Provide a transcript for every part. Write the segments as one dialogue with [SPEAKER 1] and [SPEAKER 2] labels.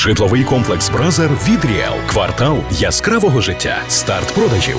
[SPEAKER 1] Житловий комплекс Бразер від Ріел. Квартал яскравого життя. Старт продажів.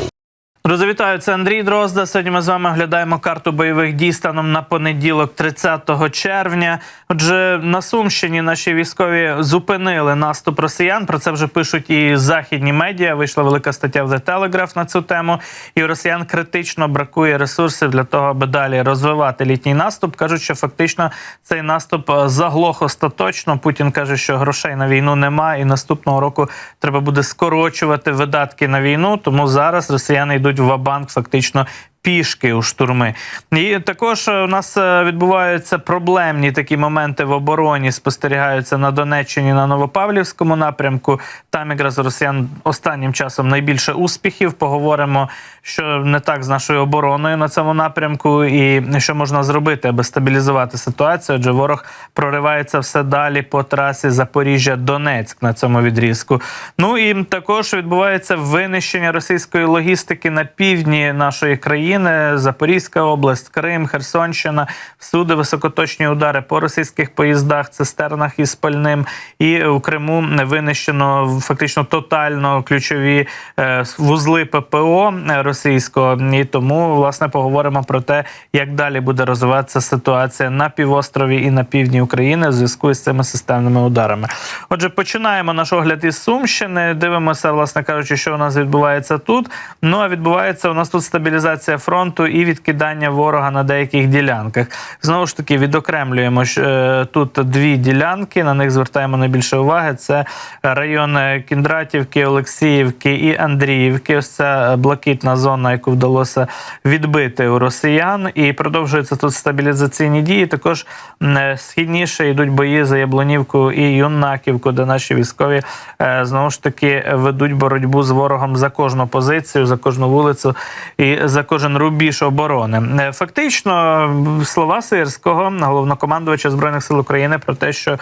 [SPEAKER 2] Друзі, вітаю, це Андрій Дрозда. Сьогодні ми з вами оглядаємо карту бойових дій станом на понеділок, 30 червня. Отже, на Сумщині наші військові зупинили наступ росіян. Про це вже пишуть і західні медіа. Вийшла велика стаття в The Telegraph на цю тему. І росіян критично бракує ресурсів для того, аби далі розвивати літній наступ. кажуть, що фактично цей наступ е, заглох остаточно. Путін каже, що грошей на війну немає, і наступного року треба буде скорочувати видатки на війну. Тому зараз росіяни йдуть в банк фактично. Пішки у штурми, і також е, у нас е, відбуваються проблемні такі моменти в обороні. Спостерігаються на Донеччині на Новопавлівському напрямку. Там якраз росіян останнім часом найбільше успіхів. Поговоримо, що не так з нашою обороною на цьому напрямку, і що можна зробити, аби стабілізувати ситуацію. Адже ворог проривається все далі по трасі Запоріжжя-Донецьк на цьому відрізку. Ну і також відбувається винищення російської логістики на півдні нашої країни. Запорізька область, Крим, Херсонщина, всюди високоточні удари по російських поїздах, цистернах із пальним. І у Криму винищено фактично тотально ключові е, вузли ППО російського. І тому власне поговоримо про те, як далі буде розвиватися ситуація на півострові і на півдні України в зв'язку з цими системними ударами. Отже, починаємо наш огляд із Сумщини. Дивимося, власне кажучи, що у нас відбувається тут. Ну а відбувається у нас тут стабілізація фронту і відкидання ворога на деяких ділянках. Знову ж таки, відокремлюємо е, тут дві ділянки. На них звертаємо найбільше уваги. Це район Кіндратівки, Олексіївки і Андріївки. Ось ця блакитна зона, яку вдалося відбити у росіян, і продовжуються тут стабілізаційні дії. Також е, східніше йдуть бої за Яблонівку і Юнаківку, де наші військові е, знову ж таки ведуть боротьбу з ворогом за кожну позицію, за кожну вулицю і за кожен рубіж оборони. Е, Фактично, слова Сирського, головнокомандувача збройних сил України, про те, що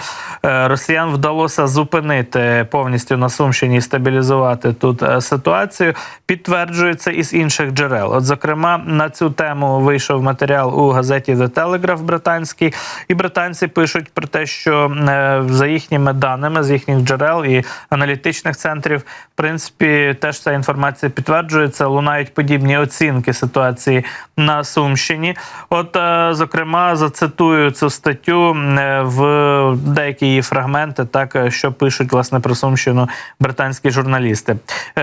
[SPEAKER 2] е, росіян вдалося зупинити повністю на Сумщині і стабілізувати тут е, ситуацію, підтверджується із інших джерел. От, зокрема, на цю тему вийшов матеріал у газеті The Telegraph британський, і британці пишуть про те, що за їхніми даними з їхніх джерел і аналітичних центрів, в принципі, теж ця інформація підтверджується. Лунають подібні оцінки ситуації на Сумщині. От, е, зокрема, зацитую цю статтю е, в деякі її фрагменти, так е, що пишуть власне про Сумщину британські журналісти.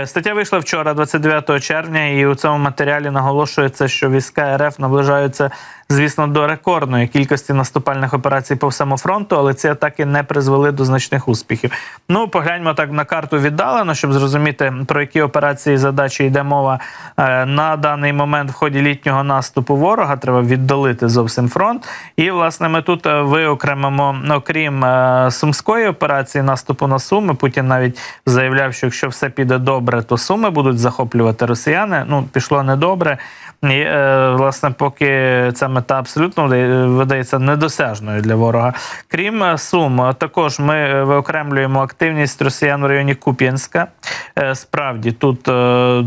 [SPEAKER 2] Стаття вийшла вчора, 29 червня, і у цьому матеріалі наголошується, що війська РФ наближаються. Звісно, до рекордної кількості наступальних операцій по всьому фронту, але ці атаки не призвели до значних успіхів. Ну, погляньмо так на карту віддалено, щоб зрозуміти про які операції задачі йде мова Е, на даний момент в ході літнього наступу ворога. Треба віддалити зовсім фронт. І власне ми тут е, виокремимо, окрім е, сумської операції наступу на Суми. Путін навіть заявляв, що якщо все піде добре, то суми будуть захоплювати росіяни. Ну пішло недобре. І власне, поки ця мета абсолютно видається недосяжною для ворога. Крім е, Сум, е, також ми е, виокремлюємо активність росіян в районі Куп'янська. Справді тут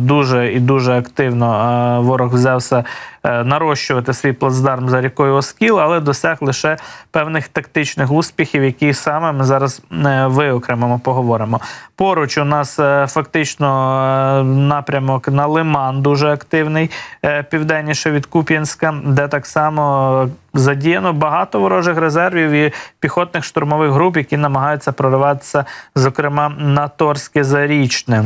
[SPEAKER 2] дуже і дуже активно ворог взявся нарощувати свій плацдарм за рікою Оскіл, але досяг лише певних тактичних успіхів, які саме ми зараз виокремимо, поговоримо. Поруч у нас фактично напрямок на Лиман дуже активний, південніше від Куп'янська, де так само е, задіяно багато ворожих резервів і піхотних штурмових груп, які намагаються прориватися, зокрема на Торське Зарічне.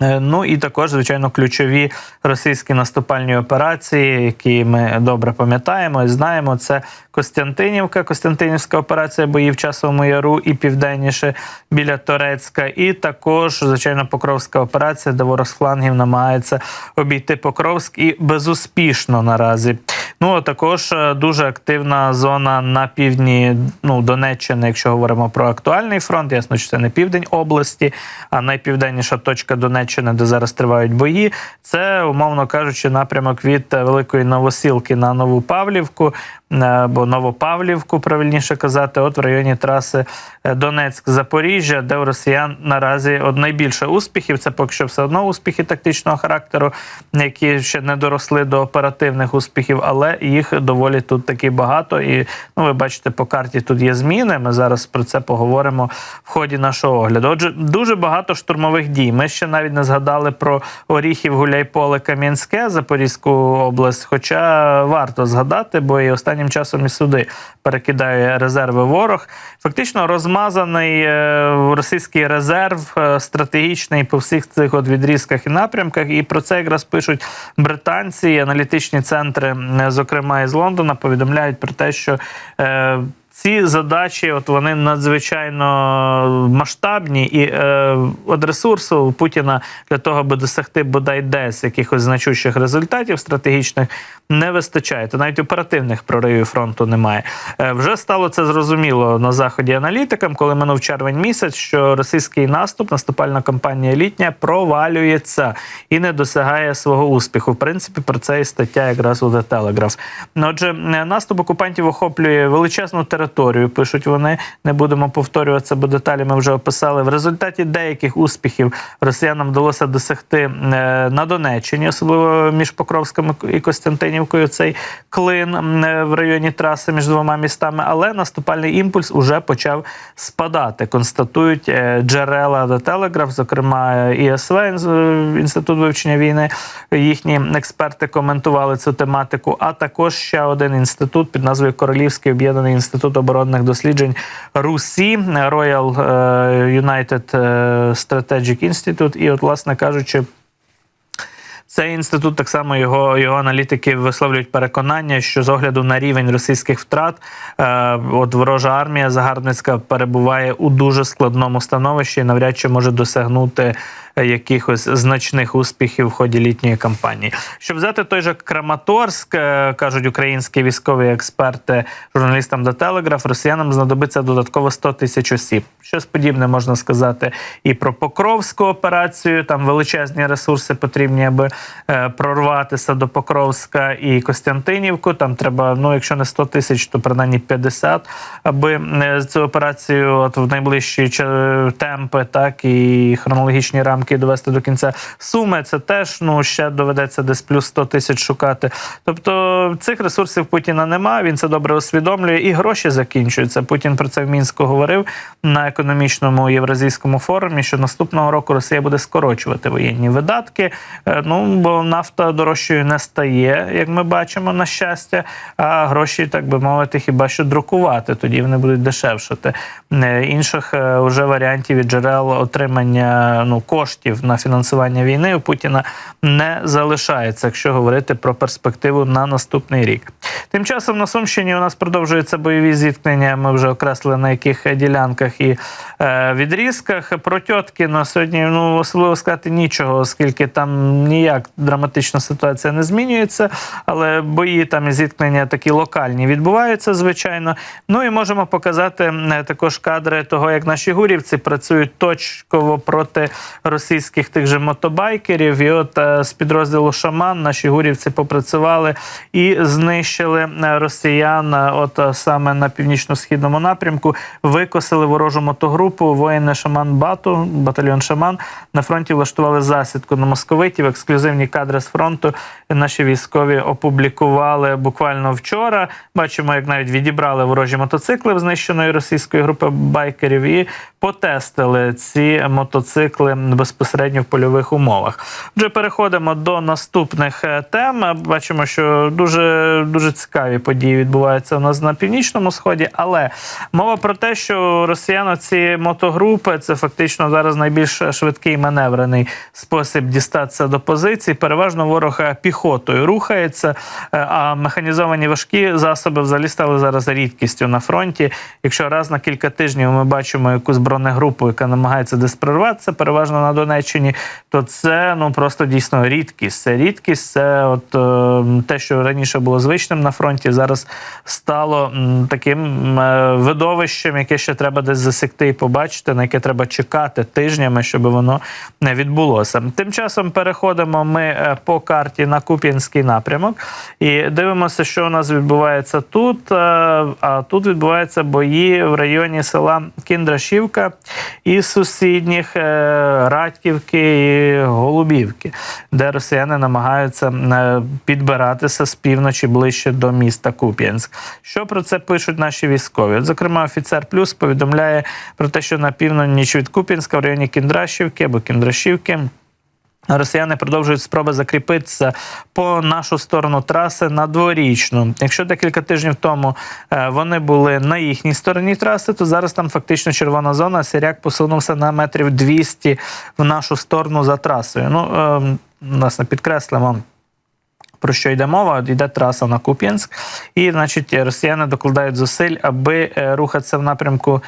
[SPEAKER 2] Е, Ну і також, звичайно, ключові російські наступальні операції, які ми добре пам'ятаємо і знаємо. Це Костянтинівка, Костянтинівська операція бої в часовому яру і південніше біля Торецька. І також, звичайно, Покровська операція, де ворог з флангів намагається обійти Покровськ і безуспішно наразі. Ну а також е, дуже активна зона на півдні ну, Донеччини, якщо говоримо про актуальний фронт. Ясно, що це не південь області, а найпівденніша точка Донеччини, де зараз тривають бої. Це, умовно кажучи, напрямок від Великої Новосілки на Нову Павлівку. е, Або Новопавлівку, правильніше казати, от в районі траси е, Донецьк-Запоріжжя, де у росіян наразі от найбільше успіхів. Це поки що все одно успіхи тактичного характеру, які ще не доросли до оперативних успіхів, але їх доволі тут таки багато. І ну, ви бачите, по карті тут є зміни. Ми зараз про це поговоримо в ході нашого огляду. Отже, дуже багато штурмових дій. Ми ще навіть не згадали про Оріхів, Гуляйполе, Кам'янське, Запорізьку область. Хоча варто згадати, бо і останнім часом і сюди перекидає резерви ворог. Фактично розмазаний е, російський резерв е, стратегічний по всіх цих от відрізках і напрямках. І про це якраз пишуть британці, аналітичні центри, е, зокрема із Лондона, повідомляють про те, що. Ці задачі, от вони надзвичайно масштабні, і е, ресурсу Путіна для того, аби досягти бодай десь якихось значущих результатів стратегічних, не вистачає. Та навіть оперативних проривів фронту немає. Е, вже стало це зрозуміло на заході аналітикам, коли минув червень місяць, що російський наступ, наступальна кампанія літня провалюється і не досягає свого успіху. В принципі, про це і стаття якраз у The Telegraph. Отже, наступ окупантів охоплює величезну територію. Пишуть вони. Не будемо повторюватися, бо деталі ми вже описали. В результаті деяких успіхів росіянам вдалося досягти е, на Донеччині, особливо між Покровським і Костянтинівкою. Цей клин е, в районі траси між двома містами. Але наступальний імпульс уже почав спадати. Констатують е, джерела The Telegraph, зокрема ІСВ, Інс- інститут вивчення війни. Їхні експерти коментували цю тематику. А також ще один інститут під назвою Королівський об'єднаний інститут оборонних досліджень РУСІ Royal е, United е, Strategic Institute. І, от, власне кажучи. Цей інститут так само його, його аналітики висловлюють переконання, що з огляду на рівень російських втрат, е, от ворожа армія загарбницька перебуває у дуже складному становищі навряд чи може досягнути якихось значних успіхів в ході літньої кампанії. Щоб взяти той же Краматорськ, е, кажуть українські військові експерти журналістам до Телеграф, росіянам знадобиться додатково 100 тисяч осіб. Щось подібне можна сказати і про Покровську операцію. Там величезні ресурси потрібні, аби е, прорватися до Покровська і Костянтинівку. Там треба, ну якщо не 100 тисяч, то принаймні 50, аби е, цю операцію от в найближчі темпи, так і хронологічні рамки довести до кінця. Суми це теж ну ще доведеться десь плюс 100 тисяч шукати. Тобто цих ресурсів Путіна немає. Він це добре усвідомлює, і гроші закінчуються. Путін про це в мінську говорив на економічному євразійському форумі, що наступного року Росія буде скорочувати воєнні видатки. Е, Ну бо нафта дорожчою не стає, як ми бачимо, на щастя. А гроші, так би мовити, хіба що друкувати, тоді вони будуть дешевшати. Е, Інших е, вже варіантів і джерел отримання ну коштів на фінансування війни у Путіна не залишається, якщо говорити про перспективу на наступний рік. Тим часом на Сумщині у нас продовжуються бойові зіткнення. Ми вже окреслили на яких ділянках і е, відрізках. Про Тьоткіно сьогодні ну особливо сказати нічого, оскільки там ніяк драматична ситуація не змінюється, але бої там і зіткнення такі локальні відбуваються, звичайно. Ну і можемо показати е, також кадри того, як наші гурівці працюють точково проти російських тих же мотобайкерів. І от е, з підрозділу Шаман наші гурівці попрацювали і знищили е, росіян. е, От саме на північно-східному напрямку викосили ворожу мотогрупу. Воїни Шаман Бату, батальйон Шаман на фронті влаштували засідку на московитів. Ексклюзивні кадри з фронту наші військові опублікували буквально вчора. Бачимо, як навіть відібрали ворожі мотоцикли в знищеної російської групи байкерів і потестили ці мотоцикли безпосередньо в польових умовах. Отже, переходимо до наступних е, тем. Бачимо, що дуже дуже цікаві події відбуваються у нас на північному сході, але мова про те, що росіяни ці мотогрупи це фактично зараз найбільш швидкий маневрений спосіб дістатися до позицій. Переважно ворог е, піхотою рухається, е, а механізовані важкі засоби взагалі стали зараз рідкістю на фронті. Якщо раз на кілька тижнів ми бачимо якусь бронегрупу, яка намагається десь прорватися, переважно на Донеччині, то це ну просто дійсно рідкість. Це рідкість, це от е, те, що раніше було звичним на фронті, зараз стало таким е, видовищем, яке ще треба десь засекти і побачити, на яке треба чекати тижнями, щоб воно не відбулося. Тим часом переходимо ми е, по карті на Куп'янський напрямок і дивимося, що у нас відбувається тут. Е, А тут відбуваються бої в районі села Кіндрашівка і сусідніх е, Батьківки і Голубівки, де росіяни намагаються е, підбиратися з півночі ближче до міста Куп'янськ. Що про це пишуть наші військові? Зокрема, офіцер Плюс повідомляє про те, що на північ від Куп'янська в районі Кіндрашівки або Кіндрашівки. Росіяни продовжують спроби закріпитися по нашу сторону траси на дворічну. Якщо декілька тижнів тому е, вони були на їхній стороні траси, то зараз там фактично червона зона. Сіряк посунувся на метрів 200 в нашу сторону за трасою. Ну, е, власне, підкреслимо. Про що йде мова? Йде траса на Куп'янськ, і значить росіяни докладають зусиль, аби е, рухатися в напрямку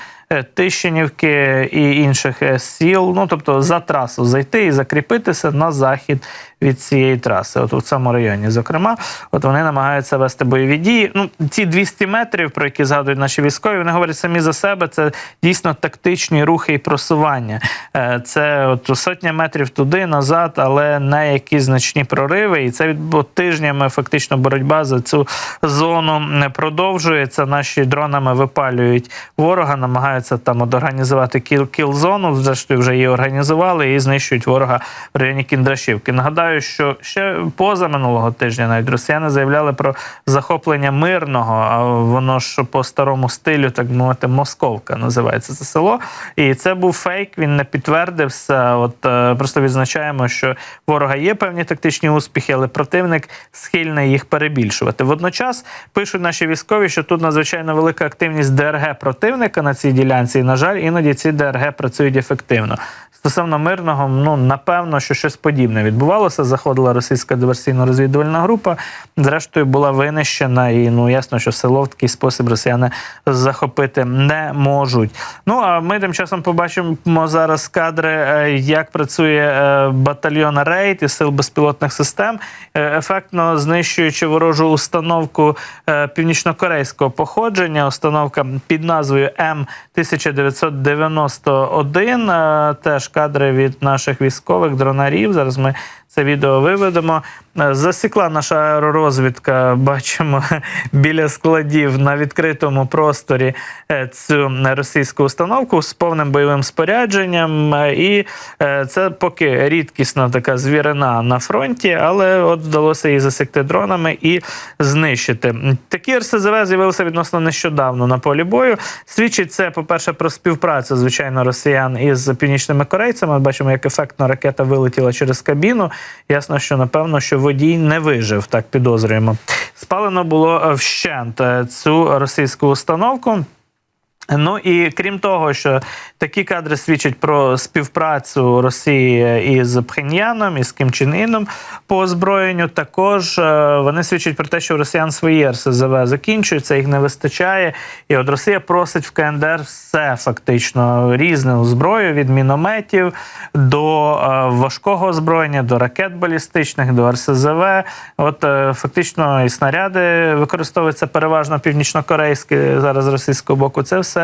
[SPEAKER 2] Тищенівки і інших е, сіл. Ну тобто за трасу зайти і закріпитися на захід від цієї траси. От у цьому районі, зокрема, от вони намагаються вести бойові дії. Ну ці 200 метрів, про які згадують наші військові, вони говорять самі за себе. Це дійсно тактичні рухи і просування. Е, Це от сотня метрів туди, назад, але не якісь значні прориви. І це від тижнями фактично боротьба за цю зону не продовжується. Наші дронами випалюють ворога, намагаються там от організувати кіл кіл-зону. Зрештою, вже її організували і знищують ворога в районі Кіндрашівки. Нагадаю, що ще поза минулого тижня навіть росіяни заявляли про захоплення мирного. А воно ж по старому стилю, так мовити, Московка називається це село. І це був фейк. Він не підтвердився. От е, просто відзначаємо, що ворога є певні тактичні успіхи, але противник схильний їх перебільшувати. Водночас пишуть наші військові, що тут надзвичайно велика активність ДРГ противника на цій ділянці. І на жаль, іноді ці ДРГ працюють ефективно. Стосовно мирного, ну напевно, що щось подібне відбувалося. Заходила російська диверсійно-розвідувальна група. Зрештою була винищена, і ну ясно, що село в такий спосіб росіяни захопити не можуть. Ну а ми тим часом побачимо зараз кадри, е, як працює е, батальйон рейд із сил безпілотних систем, е, ефектно знищуючи ворожу установку північнокорейського походження. Установка під назвою М 1991. Е, Теж кадри від наших військових дронарів. Зараз ми це відео виведемо. Е, Засікла наша аеророзвідка, бачимо біля складів на відкритому просторі е, цю російську установку з повним бойовим спорядженням. Е, І це поки рідкісна така звірина на фронті, але от вдалося її засікти дронами і знищити. Такі РСЗВ з'явилися відносно нещодавно на полі бою. Свідчить це, по-перше, про співпрацю, звичайно, росіян із північними корейцями. От Бачимо, як ефектно ракета вилетіла через кабіну. Ясно, що напевно, що водій не вижив, так підозрюємо. Спалено було вщент е, цю російську установку. Ну і крім того, що такі кадри свідчать про співпрацю Росії із Пхеньяном із Ким Чен Іном по озброєнню, також е, вони свідчать про те, що росіян свої РСЗВ закінчуються, їх не вистачає. І от Росія просить в КНДР все фактично різне зброю від мінометів до е, важкого озброєння, до ракет балістичних, до РСЗВ. От е, фактично і снаряди використовуються переважно північнокорейські зараз російського боку. Це все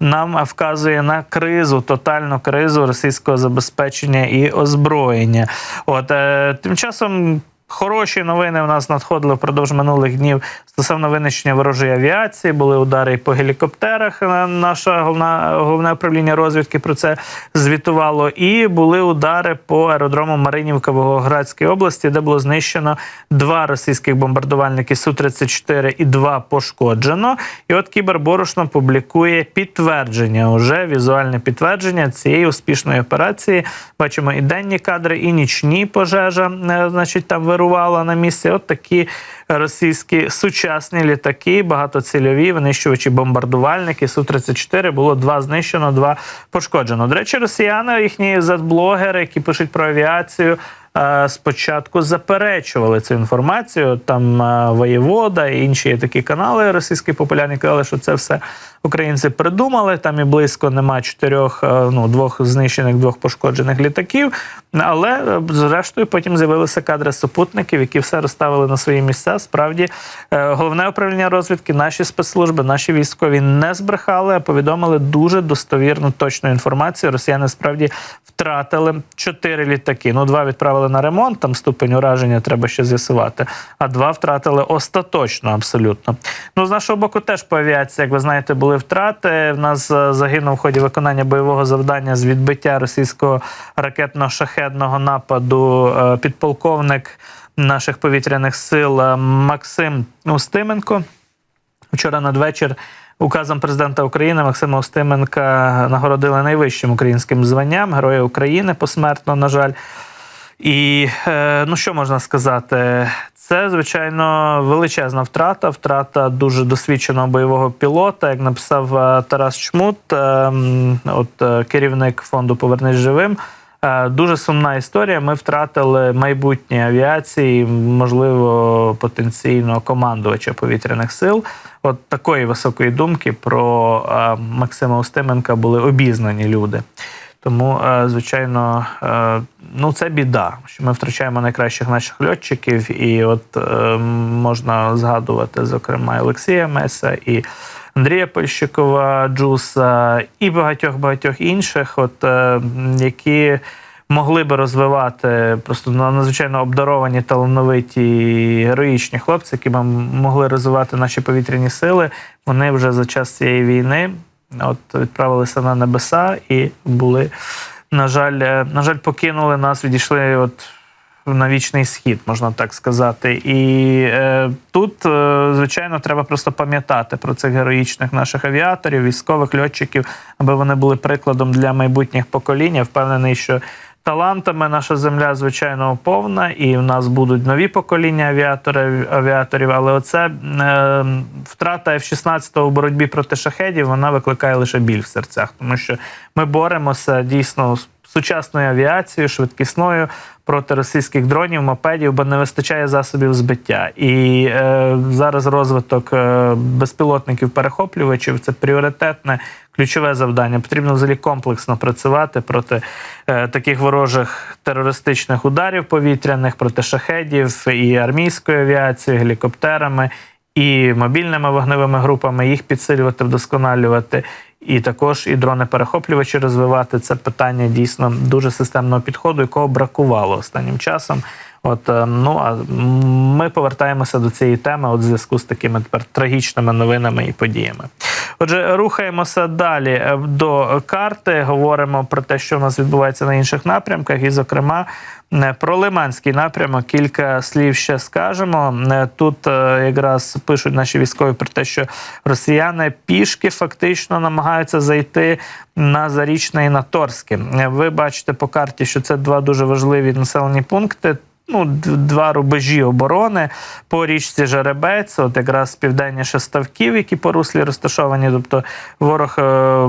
[SPEAKER 2] нам вказує на кризу, тотальну кризу російського забезпечення і озброєння. От е, тим часом. Хороші новини в нас надходили впродовж минулих днів стосовно винищення ворожої авіації. Були удари і по гелікоптерах. Е, Наша головна головне управління розвідки про це звітувало. І були удари по аеродрому Маринівка в Волгоградській області, де було знищено два російських бомбардувальники су 34 і два пошкоджено. І от Кіберборошно публікує підтвердження, уже візуальне підтвердження цієї успішної операції. Бачимо і денні кадри, і нічні пожежа, е, значить, там вирувала на місці. От такі російські сучасні літаки, багатоцільові винищувачі бомбардувальники су 34 було два знищено, два пошкоджено. До речі, росіяни, їхні задблогери, які пишуть про авіацію. Е, Спочатку заперечували цю інформацію. Там е, воєвода і інші такі канали російські популярні казали, що це все українці придумали. Там і близько нема чотирьох, е, ну двох знищених, двох пошкоджених літаків. Але зрештою потім з'явилися кадри супутників, які все розставили на свої місця. Справді, головне управління розвідки, наші спецслужби, наші військові не збрехали, а повідомили дуже достовірну точну інформацію. Росіяни справді втратили чотири літаки. Ну, два відправили на ремонт, там ступень ураження треба ще з'ясувати. А два втратили остаточно, абсолютно. Ну, з нашого боку, теж по авіації, як ви знаєте, були втрати. В нас е, загинув в ході виконання бойового завдання з відбиття російського ракетно шахедного нападу е, підполковник наших повітряних сил е, Максим Устименко. Вчора надвечір указом президента України Максима Устименка нагородили найвищим українським званням Героя України посмертно, на жаль. І е, ну що можна сказати? Це звичайно величезна втрата. Втрата дуже досвідченого бойового пілота. Як написав е, Тарас Чмут, е, от е, керівник фонду Повернись живим. Е, Дуже сумна історія. Ми втратили майбутнє авіації, можливо, потенційно командувача повітряних сил. От такої високої думки про е, Максима Устименка були обізнані люди. Тому, е, звичайно, ну це біда, що ми втрачаємо найкращих наших льотчиків, і от можна згадувати, зокрема, Олексія Меса і. Андрія Польщикова, Джуса і багатьох багатьох інших, от е, які могли би розвивати просто на- надзвичайно обдаровані, талановиті героїчні хлопці, які б могли розвивати наші повітряні сили. Вони вже за час цієї війни от відправилися на небеса і були, на жаль, е, на жаль, покинули нас, відійшли от на вічний схід, можна так сказати. І е, тут, е, звичайно, треба просто пам'ятати про цих героїчних наших авіаторів, військових льотчиків, аби вони були прикладом для майбутніх поколінь. Я впевнений, що талантами наша земля, звичайно, повна, і в нас будуть нові покоління авіаторів, авіаторів але оце е, втрата F-16 у боротьбі проти шахедів, вона викликає лише біль в серцях, тому що ми боремося дійсно з сучасною авіацією, швидкісною проти російських дронів, мопедів, бо не вистачає засобів збиття. І е, зараз розвиток е, безпілотників перехоплювачів це пріоритетне. Ключове завдання потрібно взагалі комплексно працювати проти е, таких ворожих терористичних ударів повітряних, проти шахедів і армійською авіацією, гелікоптерами, і мобільними вогневими групами, їх підсилювати, вдосконалювати, і також і дрони-перехоплювачі розвивати. Це питання дійсно дуже системного підходу, якого бракувало останнім часом. От е, ну а ми повертаємося до цієї теми от в зв'язку з такими тепер трагічними новинами і подіями. Отже, рухаємося далі е, до карти. Говоримо про те, що в нас відбувається на інших напрямках, і, зокрема, е, про Лиманський напрямок. Кілька слів ще скажемо. Е, Тут якраз пишуть наші військові про те, що росіяни пішки фактично намагаються зайти на Зарічне і на Торське. Ви бачите по карті, що це два дуже важливі населені пункти. Ну, два рубежі оборони по річці Жеребець, от якраз південніше ставків, які по руслі розташовані. Тобто ворог е,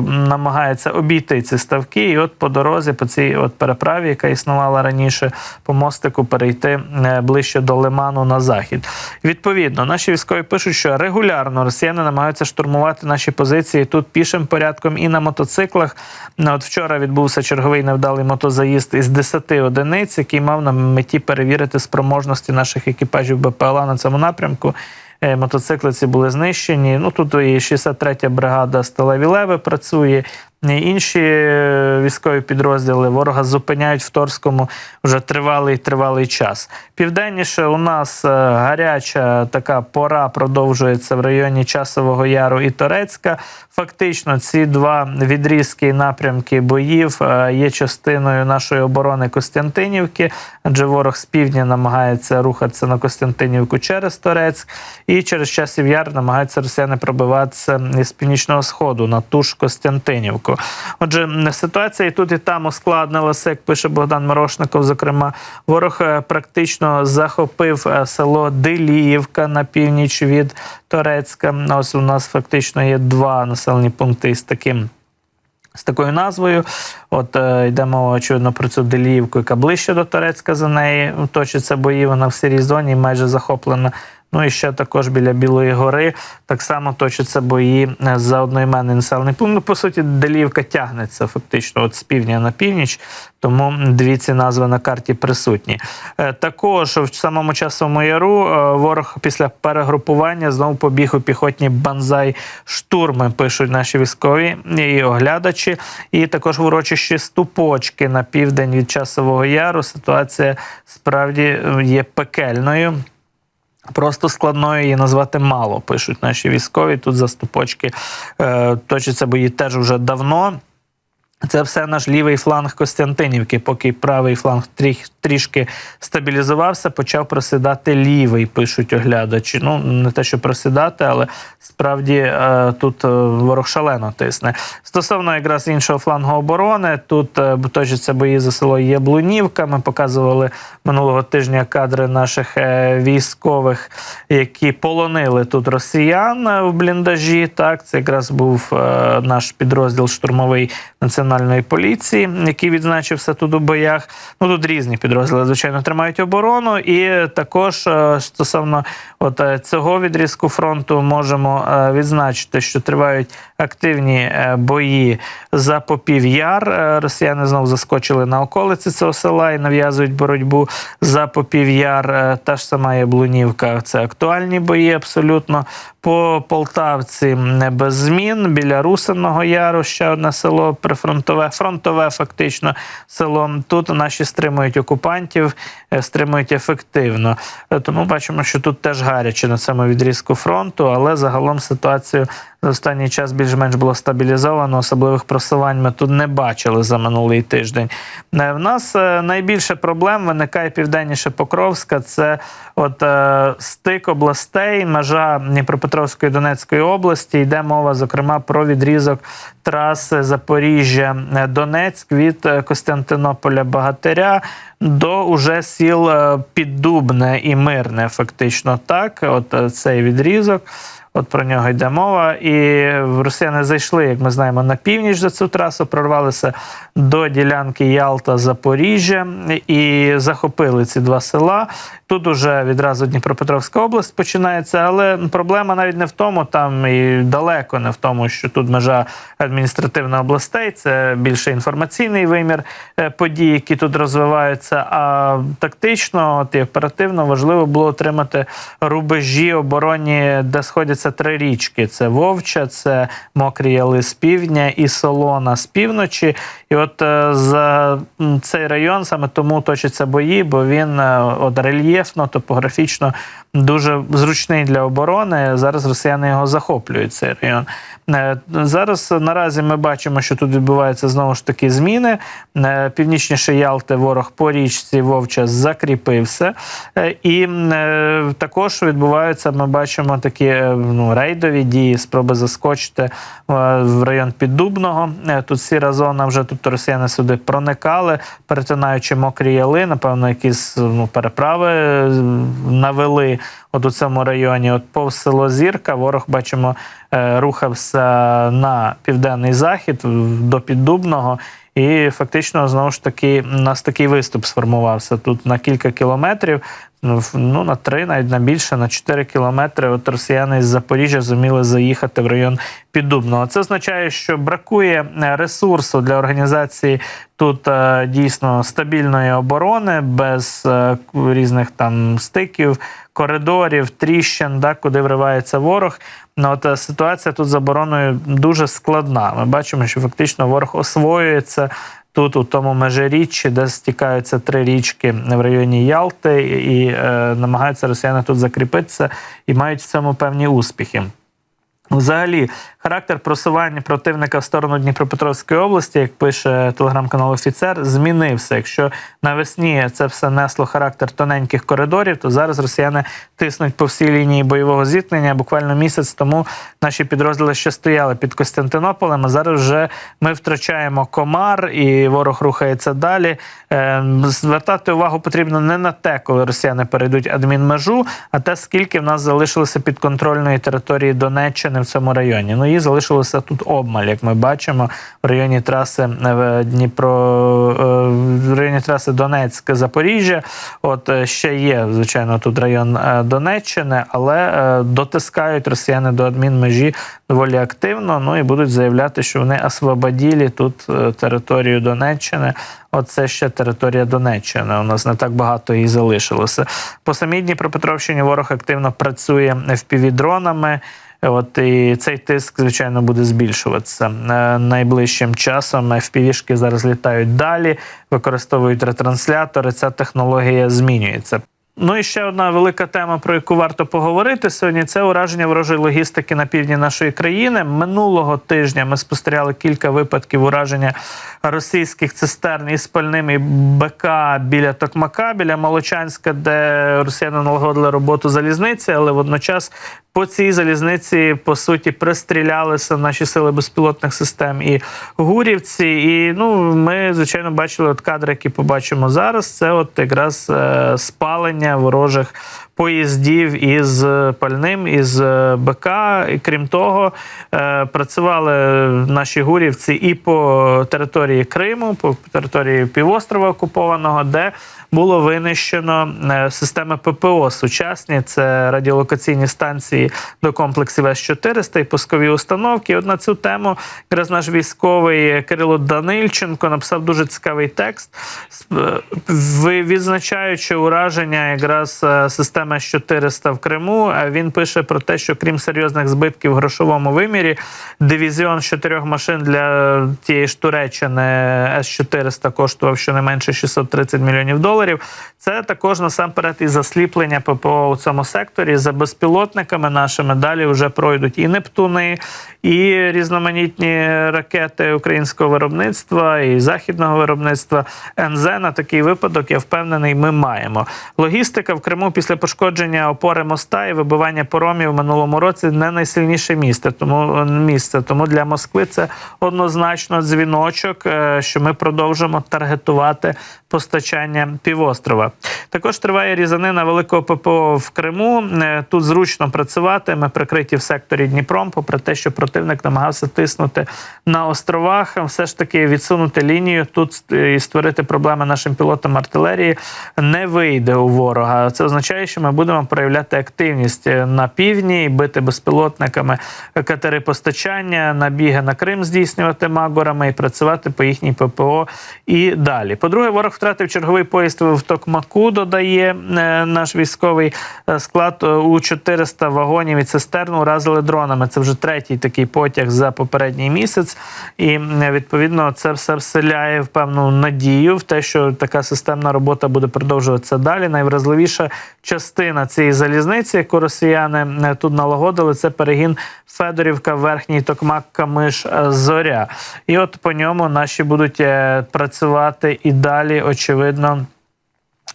[SPEAKER 2] намагається обійти ці ставки, і от по дорозі, по цій от переправі, яка існувала раніше, по мостику перейти е, ближче до Лиману на захід. Відповідно, наші військові пишуть, що регулярно росіяни намагаються штурмувати наші позиції тут пішим порядком і на мотоциклах. От вчора відбувся черговий невдалий мотозаїзд із 10 одиниць, який мав на меті перевірити спроможності наших екіпажів БПЛА на цьому напрямку. Мотоциклиці Мотоцикли ці були знищені. Ну тут і 63-я бригада Сталеві Леви працює. І інші е, військові підрозділи ворога зупиняють в Торському вже тривалий тривалий час. Південніше у нас е, гаряча така пора продовжується в районі Часового Яру і Торецька. Фактично, ці два відрізки напрямки боїв е, є частиною нашої оборони Костянтинівки, адже ворог з півдня намагається рухатися на Костянтинівку через Торецьк, і через часів яр намагаються росіяни пробиватися із північного сходу на ту ж Костянтинівку. Отже, ситуація і тут і там ускладнилася, як пише Богдан Морошников. Зокрема, ворог е, практично захопив е, село Деліївка на північ від Торецька. Ось у нас фактично є два населені пункти із таким. З такою назвою, от е, йде мова, очевидно, про цю Деліївку, яка ближче до Торецька за неї точаться бої. Вона в сірій зоні майже захоплена Ну і ще також біля Білої гори так само точаться бої е, за одноіменний населений пункт. Ну, по суті, Деліївка тягнеться фактично от з півдня на північ, тому дві ці назви на карті присутні. Е, Також в самому часовому яру е, ворог після перегрупування знову побіг у піхотні банзай штурми, пишуть наші військові і оглядачі. І також в урочищі ступочки на південь від часового яру. Ситуація справді є пекельною. Просто складною її назвати мало, пишуть наші військові. Тут за ступочки е, точаться бої теж вже давно. Це все наш лівий фланг Костянтинівки. Поки правий фланг тріх, трішки стабілізувався, почав просідати лівий, пишуть оглядачі. Ну, не те, що просідати, але справді е, тут е, ворог шалено тисне. Стосовно якраз іншого флангу оборони, тут е, точаться бої за село Яблунівка. Ми показували минулого тижня кадри наших військових, які полонили тут росіян в бліндажі. Так, це якраз був наш підрозділ штурмовий національної поліції, який відзначився тут у боях. Ну тут різні підрозділи, звичайно, тримають оборону. І також е, стосовно от е, цього відрізку фронту можемо е, відзначити, що тривають активні е, бої за Попів'яр. Е, Росіяни знову заскочили на околиці цього села і нав'язують боротьбу за Попів'яр. Е, Та ж сама Яблунівка. Це актуальні бої абсолютно. По Полтавці без змін. Біля Русиного Яру ще одне село прифронтове, фронтове фактично село. Тут наші стримують окупантів, стримують ефективно. Тому бачимо, що тут теж гаряче на цьому відрізку фронту, але загалом ситуацію за останній час більш-менш було стабілізовано. Особливих просувань ми тут не бачили за минулий тиждень. Е, В нас е, найбільше проблем виникає південніше Покровська. Це от е, стик областей, межа Дніпропетровської Донецької області. Йде мова, зокрема, про відрізок траси Запоріжжя Донецьк від Костянтинополя Багатиря до уже сіл Піддубне і Мирне, фактично так. От цей відрізок. От про нього йде мова. І росіяни зайшли, як ми знаємо, на північ за цю трасу, прорвалися до ділянки Ялта-Запоріжжя і захопили ці два села. Тут уже відразу Дніпропетровська область починається, але проблема навіть не в тому, там і далеко не в тому, що тут межа адміністративна областей, це більше інформаційний вимір е, подій, які тут розвиваються. А тактично от і оперативно важливо було отримати рубежі оборонні, де сходяться три річки: це Вовча, це Мокрі Яли з півдня і Солона з півночі. І от е, за цей район саме тому точаться бої, бо він е, от рельєфно, топографічно дуже зручний для оборони. Зараз росіяни його захоплюють. Цей район. Е, Зараз наразі ми бачимо, що тут відбуваються знову ж таки зміни. Північніше Ялти ворог по річці Вовча закріпився. І також відбуваються, ми бачимо такі ну, рейдові дії, спроби заскочити е, в район Піддубного. Е, Тут сіра зона вже, тобто росіяни сюди проникали, перетинаючи мокрі яли, напевно, якісь ну, переправи е, навели от у цьому районі. От повз село Зірка, ворог бачимо, рухався на південний захід до Піддубного. І фактично знову ж таки у нас такий виступ сформувався тут на кілька кілометрів. Ну, ну на три, навіть на більше, на 4 кілометри. От росіяни з Запоріжжя зуміли заїхати в район Піддубного. Це означає, що бракує е, ресурсу для організації тут е, дійсно стабільної оборони без е, різних там стиків, коридорів, тріщин, да, куди вривається ворог. Ну, от ситуація тут з обороною дуже складна. Ми бачимо, що фактично ворог освоюється тут, у тому межиріччі, де стікаються три річки в районі Ялти, і е, намагаються росіяни тут закріпитися і мають в цьому певні успіхи. Взагалі, характер просування противника в сторону Дніпропетровської області, як пише телеграм-канал Офіцер, змінився. Якщо навесні це все несло характер тоненьких коридорів, то зараз росіяни тиснуть по всій лінії бойового зіткнення. Буквально місяць тому наші підрозділи ще стояли під Костянтинополем. А зараз вже ми втрачаємо комар, і ворог рухається далі. Е, Звертати увагу потрібно не на те, коли росіяни перейдуть адмінмежу, а те, скільки в нас залишилося підконтрольної території Донеччини в цьому районі. Ну її залишилося тут обмаль, як ми бачимо, в районі траси е, Дніпро, е, в районі траси Донецьке Запоріжжя. От е, ще є, звичайно, тут район Донеччини, але дотискають росіяни до адмінмежі доволі активно. Ну і будуть заявляти, що вони освободили тут територію Донеччини. Оце ще територія Донеччини. У нас не так багато її залишилося. По самій Дніпропетровщині ворог активно працює FPV-дронами. От і цей тиск, звичайно, буде збільшуватися Е, найближчим часом. FPV-шки зараз літають далі, використовують ретранслятори. Ця технологія змінюється. Ну і ще одна велика тема, про яку варто поговорити сьогодні. Це ураження ворожої логістики на півдні нашої країни. Минулого тижня ми спостерігали кілька випадків ураження російських цистерн із пальними БК біля Токмака, біля Молочанська, де росіяни налагодили роботу залізниці, але водночас по цій залізниці по суті пристрілялися наші сили безпілотних систем і гурівці. І ну ми звичайно бачили от кадри, які побачимо зараз. Це от якраз е, спалення ворожих. Поїздів із пальним, із е, БК, і крім того, е, працювали наші гурівці і по території Криму, по території півострова окупованого, де було винищено е, системи ППО сучасні. Це радіолокаційні станції до комплексів С-400 і пускові установки. І от на цю тему якраз наш військовий Кирило Данильченко написав дуже цікавий текст, е, відзначаючи ураження якраз е, системи С-400 в Криму. е, Він пише про те, що крім серйозних збитків в грошовому вимірі, дивізіон з чотирьох машин для тієї ж Туреччини С-400 коштував щонайменше 630 мільйонів доларів. Це також насамперед і засліплення ППО у цьому секторі за безпілотниками нашими. Далі вже пройдуть і Нептуни, і різноманітні ракети українського виробництва і західного виробництва НЗ. На такий випадок я впевнений, ми маємо. Логістика в Криму після пошкодження опори моста і вибивання поромів в минулому році не найсильніше місце. Тому місце. Тому для Москви це однозначно дзвіночок, е, що ми продовжимо таргетувати постачання півострова. Також триває різанина великого ППО в Криму. Е, Тут зручно працювати. Ми прикриті в секторі Дніпром, попри те, що противник намагався тиснути на островах, все ж таки відсунути лінію тут е, і створити проблеми нашим пілотам артилерії не вийде у ворога. Це означає, що ми будемо проявляти активність е, на півдні, бити безпілотниками катери постачання, набіги на Крим здійснювати магорами і працювати по їхній ППО і далі. По-друге, ворог втратив черговий поїзд в Токмаку. Додає е, наш військовий е, склад у 400 вагонів і цистерн уразили дронами. Це вже третій такий потяг за попередній місяць, і відповідно це все вселяє в певну надію в те, що така системна робота буде продовжуватися далі. Найвразливіша частина цієї залізниці, яку росіяни е, тут налагодили, це перегін Федорівка, Верхній Токмак, Камиш, е, Зоря. І от по ньому наші будуть е, працювати і далі, очевидно.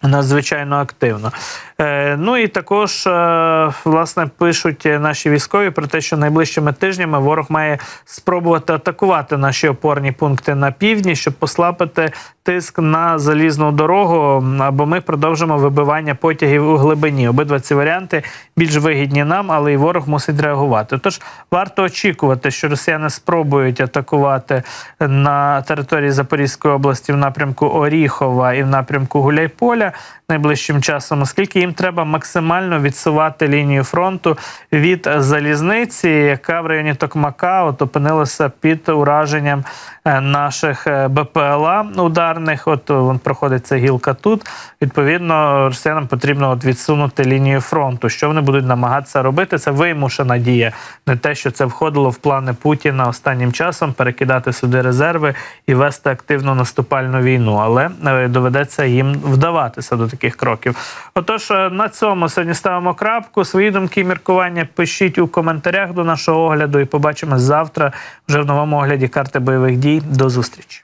[SPEAKER 2] Надзвичайно активно. Е, ну і також е, власне пишуть наші військові про те, що найближчими тижнями ворог має спробувати атакувати наші опорні пункти на півдні, щоб послабити тиск на залізну дорогу. Або ми продовжимо вибивання потягів у глибині. Обидва ці варіанти більш вигідні нам, але і ворог мусить реагувати. Тож варто очікувати, що росіяни спробують атакувати на території Запорізької області в напрямку Оріхова і в напрямку Гуляйполя найближчим часом, оскільки їм треба максимально відсувати лінію фронту від залізниці, яка в районі Токмака от опинилася під ураженням е, наших е, БПЛА ударних. От він проходить ця гілка тут. Відповідно, росіянам потрібно от відсунути лінію фронту. Що вони будуть намагатися робити? Це вимушена дія, не те, що це входило в плани Путіна останнім часом перекидати сюди резерви і вести активну наступальну війну. Але е, доведеться їм вдаватися до таких кроків. Отож, е, на цьому сьогодні ставимо крапку. Свої думки і міркування пишіть у коментарях до нашого огляду, і побачимо завтра вже в новому огляді карти бойових дій. До зустрічі.